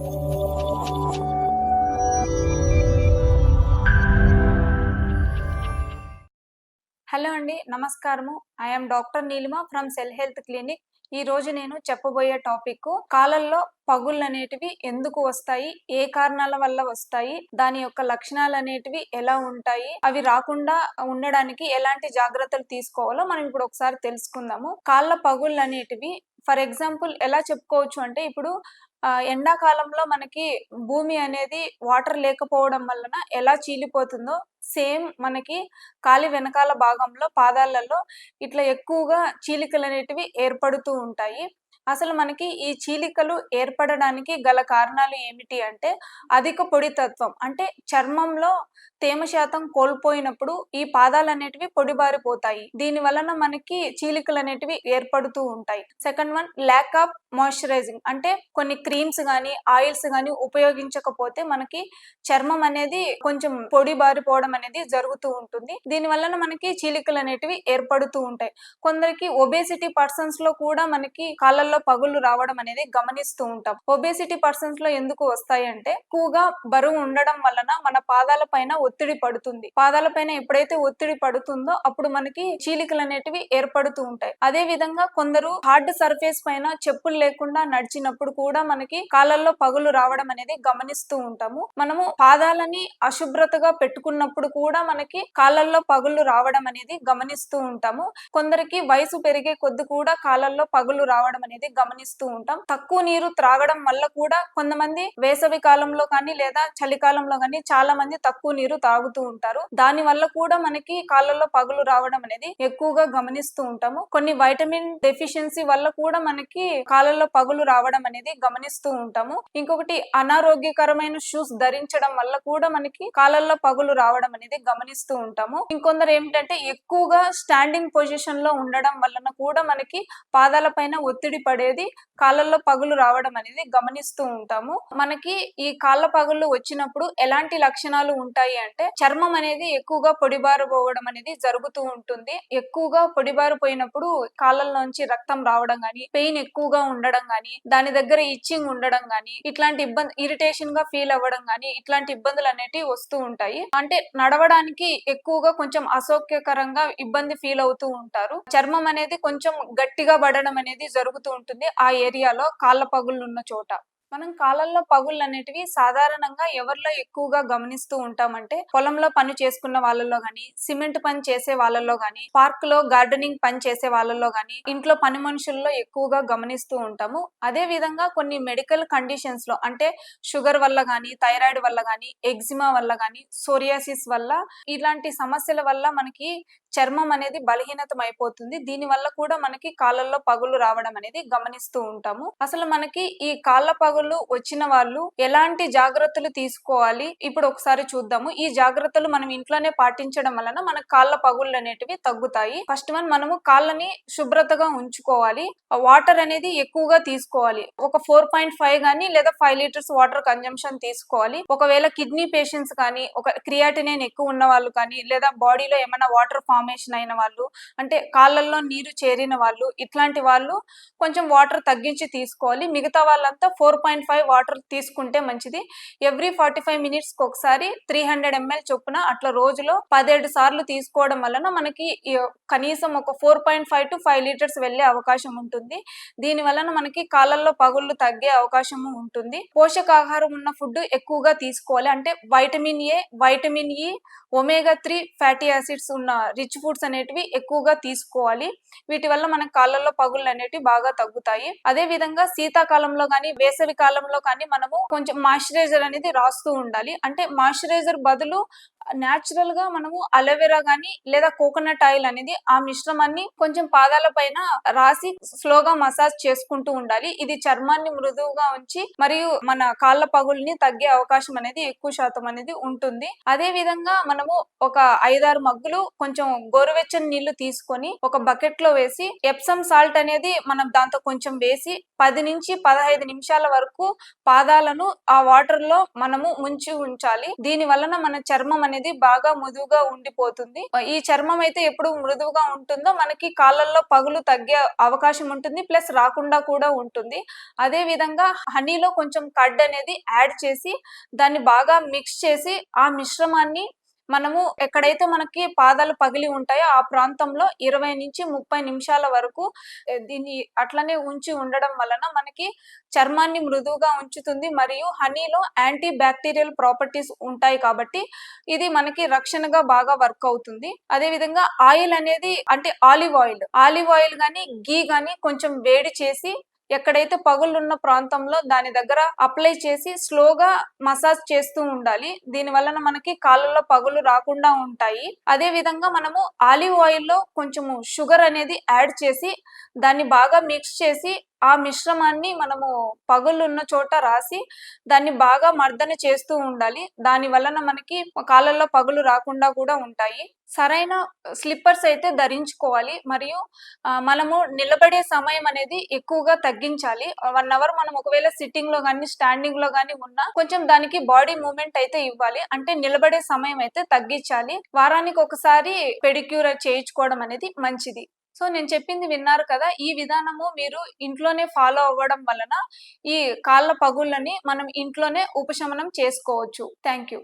Hello అండి నమస్కారము. I'm doctor Neelima from Cell Health Clinic. ఈ రోజు నేను చెప్పబోయే టాపిక్ కాలల్లో పగుళ్ళు అనేటివి ఎందుకు వస్తాయి? ఏ కారణాల వల్ల వస్తాయి? దాని యొక్క లక్షణాలు అనేటివి ఎలా ఉంటాయి? అవి రాకుండా ఉండడానికి ఎలాంటి జాగ్రత్తలు తీసుకోవాలో మనం ఇప్పుడు ఒకసారి తెలుసుకుందాము. కాళ్ళ పగుళ్ళు అనేటివి ఫర్ ఎగ్జాంపుల్ ఎలా చెప్పుకోవచ్చు అంటే ఇప్పుడు ఎండాకాలంలో మనకి భూమి అనేది వాటర్ లేకపోవడం వలన ఎలా చీలిపోతుందో సేమ్ మనకి కాలి వెనకాల భాగంలో పాదాలలో ఇట్లా ఎక్కువగా చీలికలు అనేటివి ఏర్పడుతూ ఉంటాయి. అసలు మనకి ఈ చీలికలు ఏర్పడడానికి గల కారణాలు ఏమిటి అంటే అధిక పొడితత్వం అంటే చర్మంలో తేమ శాతం కోల్పోయినప్పుడు ఈ పాదాలు అనేటివి పొడిబారిపోతాయి. దీని వలన మనకి చీలికలు అనేటివి ఏర్పడుతూ ఉంటాయి. Second one lack of moisturising అంటే కొన్ని క్రీమ్స్ కానీ ఆయిల్స్ కానీ ఉపయోగించకపోతే మనకి చర్మం అనేది కొంచెం పొడి బారిపోవడం అనేది జరుగుతూ ఉంటుంది. దీని వలన మనకి చీలికలు అనేటివి ఏర్పడుతూ ఉంటాయి. కొందరికి ఒబేసిటీ పర్సన్స్లో కూడా మనకి కాళ్ళల్లో పగుళ్ళు రావడం అనేది గమనిస్తూ ఉంటాం. ఒబేసిటీ పర్సన్స్లో ఎందుకు వస్తాయి అంటే ఎక్కువగా బరువు ఉండడం వలన మన పాదాల పైన ఒత్తిడి పడుతుంది. పాదాల పైన ఎప్పుడైతే ఒత్తిడి పడుతుందో అప్పుడు మనకి చీలికలు అనేటివి ఏర్పడుతూ ఉంటాయి. అదే విధంగా కొందరు హార్డ్ సర్ఫేస్ పైన చెప్పులు లేకుండా నడిచినప్పుడు కూడా మనకి కాళ్ళల్లో పగులు రావడం అనేది గమనిస్తూ ఉంటాము. మనము పాదాలని అశుభ్రతగా పెట్టుకున్నప్పుడు కూడా మనకి కాళ్ళల్లో పగులు రావడం అనేది గమనిస్తూ ఉంటాము. కొందరికి వయసు పెరిగే కొద్ది కూడా కాళ్ళల్లో పగులు రావడం అనేది గమనిస్తూ ఉంటాం. తక్కువ నీరు త్రాగడం వల్ల కూడా కొంతమంది వేసవి కాలంలో కానీ లేదా చలికాలంలో కానీ చాలా మంది తక్కువ నీరు తాగుతూ ఉంటారు. దాని వల్ల కూడా మనకి కాళ్ళల్లో పగులు రావడం అనేది ఎక్కువగా గమనిస్తూ ఉంటాము. కొన్ని వైటమిన్ డెఫిషియన్సీ వల్ల కూడా మనకి కాళ్ళల్లో పగులు రావడం అనేది గమనిస్తూ ఉంటాము. ఇంకొకటి అనారోగ్యకరమైన షూస్ ధరించడం వల్ల కూడా మనకి కాళ్ళల్లో పగులు రావడం అనేది గమనిస్తూ ఉంటాము. ఇంకొందరు ఏమిటంటే ఎక్కువగా స్టాండింగ్ పొజిషన్లో ఉండడం వలన కూడా మనకి పాదాల పైన ఒత్తిడి పడేది కాళ్ళల్లో పగులు రావడం అనేది గమనిస్తూ ఉంటాము. మనకి ఈ కాళ్ళ పగులు వచ్చినప్పుడు ఎలాంటి లక్షణాలు ఉంటాయి అంటే చర్మం అనేది ఎక్కువగా పొడిబారిపోవడం అనేది జరుగుతూ ఉంటుంది. ఎక్కువగా పొడిబారిపోయినప్పుడు కాళ్ళల్లోంచి రక్తం రావడం గాని పెయిన్ ఎక్కువగా ఉండడం గాని దాని దగ్గర ఇచ్చింగ్ ఉండడం గాని ఇట్లాంటి ఇబ్బంది ఇరిటేషన్గా ఫీల్ అవ్వడం గాని ఇట్లాంటి ఇబ్బందులు అనేటివి వస్తూ ఉంటాయి. అంటే నడవడానికి ఎక్కువగా కొంచెం అసౌక్యకరంగా ఇబ్బంది ఫీల్ అవుతూ ఉంటారు. చర్మం అనేది కొంచెం గట్టిగా పడడం అనేది జరుగుతూ ఉంటుంది. ఆ ఏరియాలో కాళ్ళ పగుళ్ళు ఉన్న చోట. మనం కాలంలో పగుళ్ళు అనేటివి సాధారణంగా ఎవరిలో ఎక్కువగా గమనిస్తూ ఉంటామంటే పొలంలో పని చేసుకున్న వాళ్ళలో గాని సిమెంట్ పని చేసే వాళ్ళలో గాని పార్క్లో గార్డెనింగ్ పని చేసే వాళ్ళలో గాని ఇంట్లో పని మనుషుల్లో ఎక్కువగా గమనిస్తూ ఉంటాము. అదే విధంగా కొన్ని మెడికల్ కండిషన్స్లో అంటే షుగర్ వల్ల గాని థైరాయిడ్ వల్ల గాని ఎగ్జిమా వల్ల గాని సోరియాసిస్ వల్ల ఇలాంటి సమస్యల వల్ల మనకి చర్మం అనేది బలహీనతం అయిపోతుంది దీని వల్ల కూడా మనకి కాళ్ళల్లో పగులు రావడం అనేది గమనిస్తూ ఉంటాము. అసలు మనకి ఈ కాళ్ళ పగులు వచ్చిన వాళ్ళు ఎలాంటి జాగ్రత్తలు తీసుకోవాలి? ఇప్పుడు ఒకసారి చూద్దాము. ఈ జాగ్రత్తలు మనం ఇంట్లోనే పాటించడం వలన మన కాళ్ళ పగుళ్ళు అనేటివి తగ్గుతాయి. ఫస్ట్ వన్ మనము కాళ్ళని శుభ్రతగా ఉంచుకోవాలి. వాటర్ అనేది ఎక్కువగా తీసుకోవాలి. ఒక ఫోర్ పాయింట్ ఫైవ్ గానీ లేదా ఫైవ్ లీటర్స్ వాటర్ కన్జంప్షన్ తీసుకోవాలి. ఒకవేళ కిడ్నీ పేషెంట్స్ కానీ ఒక క్రియాటినైన్ ఎక్కువ ఉన్న వాళ్ళు కానీ లేదా బాడీలో ఏమైనా వాటర్ ఫార్మేషన్ అయిన వాళ్ళు అంటే కాళ్ళల్లో నీరు చేరిన వాళ్ళు ఇట్లాంటి వాళ్ళు కొంచెం వాటర్ తగ్గించి తీసుకోవాలి. మిగతా వాళ్ళంతా ఫోర్ పాయింట్ ఫైవ్ వాటర్ తీసుకుంటే మంచిది. ఎవ్రీ ఫార్టీ ఫైవ్ మినిట్స్కి ఒకసారి త్రీ హండ్రెడ్ ఎంఎల్ చొప్పున అట్లా రోజులో పదిహేడు సార్లు తీసుకోవడం వలన మనకి కనీసం ఒక four point five to five litres వెళ్ళే అవకాశం ఉంటుంది. దీని వలన మనకి కాళ్ళల్లో పగుళ్ళు తగ్గే అవకాశం ఉంటుంది. పోషకాహారం ఉన్న ఫుడ్ ఎక్కువగా తీసుకోవాలి. అంటే vitamin A vitamin E omega three fatty acids ఉన్న రిచ్ ఫుడ్స్ అనేటివి ఎక్కువగా తీసుకోవాలి. వీటి వల్ల మన కాళ్ళల్లో పగుళ్ళు అనేటివి బాగా తగ్గుతాయి. అదే విధంగా శీతాకాలంలో కానీ వేసవి కాలంలో కానీ మనము కొంచెం మాయిశ్చరైజర్ అనేది రాస్తూ ఉండాలి. అంటే మాయిశ్చరైజర్ బదులు న్యాచురల్గా మనము అలోవెరా గానీ లేదా కోకోనట్ ఆయిల్ అనేది ఆ మిశ్రమాన్ని కొంచెం పాదాల పైన రాసి స్లోగా మసాజ్ చేసుకుంటూ ఉండాలి. ఇది చర్మాన్ని మృదువుగా ఉంచి మరియు మన కాళ్ళ పగుల్ని తగ్గే అవకాశం అనేది ఎక్కువ శాతం అనేది ఉంటుంది. అదే విధంగా మనము ఒక ఐదారు మగ్గులు కొంచెం గోరువెచ్చని నీళ్ళు తీసుకొని ఒక బకెట్లో వేసి ఎప్సమ్ సాల్ట్ అనేది మనం దాంతో కొంచెం వేసి పది నుంచి పదహైదు నిమిషాల వరకు పాదాలను ఆ వాటర్లో మనము ముంచి ఉంచాలి. దీని వలన మన చర్మం అనేది బాగా మృదువుగా ఉండిపోతుంది. ఈ చర్మం అయితే ఎప్పుడు మృదువుగా ఉంటుందో మనకి కాళ్ళల్లో పగులు తగ్గే అవకాశం ఉంటుంది ప్లస్ రాకుండా కూడా ఉంటుంది. అదే విధంగా హనీలో కొంచెం కడ్ అనేది యాడ్ చేసి దాన్ని బాగా మిక్స్ చేసి ఆ మిశ్రమాన్ని మనము ఎక్కడైతే మనకి పాదాలు పగిలి ఉంటాయో ఆ ప్రాంతంలో ఇరవై నుంచి ముప్పై నిమిషాల వరకు దీన్ని అట్లనే ఉంచి ఉండడం వలన మనకి చర్మాన్ని మృదువుగా ఉంచుతుంది మరియు హనీలో యాంటీ బ్యాక్టీరియల్ ప్రాపర్టీస్ ఉంటాయి కాబట్టి ఇది మనకి రక్షణగా బాగా వర్క్ అవుతుంది. అదే విధంగా ఆయిల్ అనేది అంటే ఆలివ్ ఆయిల్ ఆలివ్ ఆయిల్ కానీ గీ గాని కొంచెం వేడి చేసి ఎక్కడైతే పగుళ్ళు ఉన్న ప్రాంతంలో దాని దగ్గర అప్లై చేసి స్లోగా మసాజ్ చేస్తూ ఉండాలి. దీని వలన మనకి కాళ్ళలో పగులు రాకుండా ఉంటాయి. అదే విధంగా మనము ఆలివ్ ఆయిల్లో కొంచెము షుగర్ అనేది యాడ్ చేసి దాన్ని బాగా మిక్స్ చేసి ఆ మిశ్రమాన్ని మనము పగులున్న చోట రాసి దాన్ని బాగా మర్దన చేస్తూ ఉండాలి. దాని వలన మనకి కాళ్ళల్లో పగులు రాకుండా కూడా ఉంటాయి. సరైన స్లిప్పర్స్ అయితే ధరించుకోవాలి. మరియు మనము నిలబడే సమయం అనేది ఎక్కువగా తగ్గించాలి. వన్ అవర్ మనం ఒకవేళ సిట్టింగ్లో కానీ స్టాండింగ్లో కానీ ఉన్నా కొంచెం దానికి బాడీ మూమెంట్ అయితే ఇవ్వాలి. అంటే నిలబడే సమయం అయితే తగ్గించాలి. వారానికి ఒకసారి పెడిక్యూర్ చేయించుకోవడం అనేది మంచిది. సో నేను చెప్పింది విన్నారు కదా ఈ విధానము మీరు ఇంట్లోనే ఫాలో అవ్వడం వలన ఈ కాళ్ళ పగుళ్ళని మనం ఇంట్లోనే ఉపశమనం చేసుకోవచ్చు. Thank you